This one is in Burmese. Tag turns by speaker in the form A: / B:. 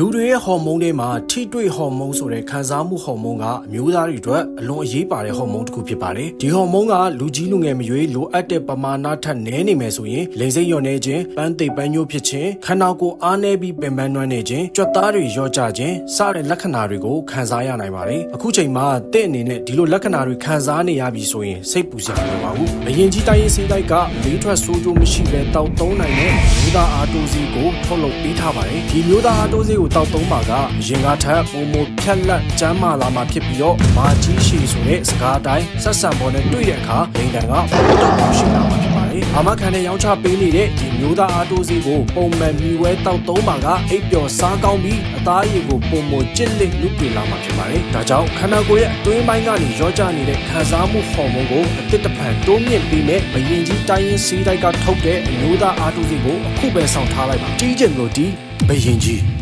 A: လူတွေရဲ့ဟော်မုန်းတွေမှာထိတွေ့ဟော်မုန်းဆိုတဲ့ခံစားမှုဟော်မုန်းကအမျိုးသားတွေအတွက်အလွန်အရေးပါတဲ့ဟော်မုန်းတစ်ခုဖြစ်ပါတယ်။ဒီဟော်မုန်းကလူကြီးလူငယ်မရွေးလိုအပ်တဲ့ပမာဏထက်နည်းနေမယ်ဆိုရင်လိန်စိတ်လျော့နေခြင်းပန်းသိပ်ပန်းညို့ဖြစ်ခြင်းခန္ဓာကိုယ်အားနည်းပြီးပင်ပန်းနွမ်းနေခြင်းကြွက်သားတွေလျော့ကျခြင်းစတဲ့လက္ခဏာတွေကိုခံစားရနိုင်ပါတယ်။အခုချိန်မှာတဲ့အနေနဲ့ဒီလိုလက္ခဏာတွေခံစားနေရပြီဆိုရင်စိတ်ပူစရာမလိုပါဘူး။အရင်ကြီးတိုင်းရေးစေးတိုက်ကဘေးထွက်ဆိုးကျိုးမရှိဘဲတောက်သုံးနိုင်တဲ့မျိုးသားအားတိုးစီကိုထုတ်လုပ်ပေးထားပါတယ်။ဒီမျိုးသားအားတိုးစီကိုတောက်သုံးပါကရင်ကားထက်ပုံမဖြက်လက်ကျမ်းမာလာမှာဖြစ်ပြီးတော့မာကြီးရှိဆိုတဲ့စကားအတိုင်းဆက်ဆံပေါ်နဲ့တွေ့တဲ့အခါလိန်တန်ကပုံတော့ပုံရှိလာမှာဖြစ်ပါတယ်။အာမခံတဲ့ရောင်းချပေးနေတဲ့ဒီမျိုးသားအားတိုးစီကိုပုံမှန်မြီဝဲတောက်သုံးပါကအိပ်ပျော်စားကောင်းပြီးအသားရည်ကိုပုံမကျစ်လက်လူပြေလာမှာဖြစ်ပါတယ်။ဒါကြောင့်ခန္ဓာကိုယ်ရဲ့အတွင်းပိုင်းကနေရောကျနေတဲ့ခံစားမှုဟော်မုန်းကိုအသစ်တစ်ဖန်တိုးမြင့်ပေးမဲ့ဘယင်ကြီးတိုင်းရင်းစီးတိုက်ကထုတ်တဲ့အမျိုးသားအားတိုးစီကိုအခုပဲဆောင်ထားလိုက်ပါ။တီးကျင်လို့တီးဘယင်ကြီး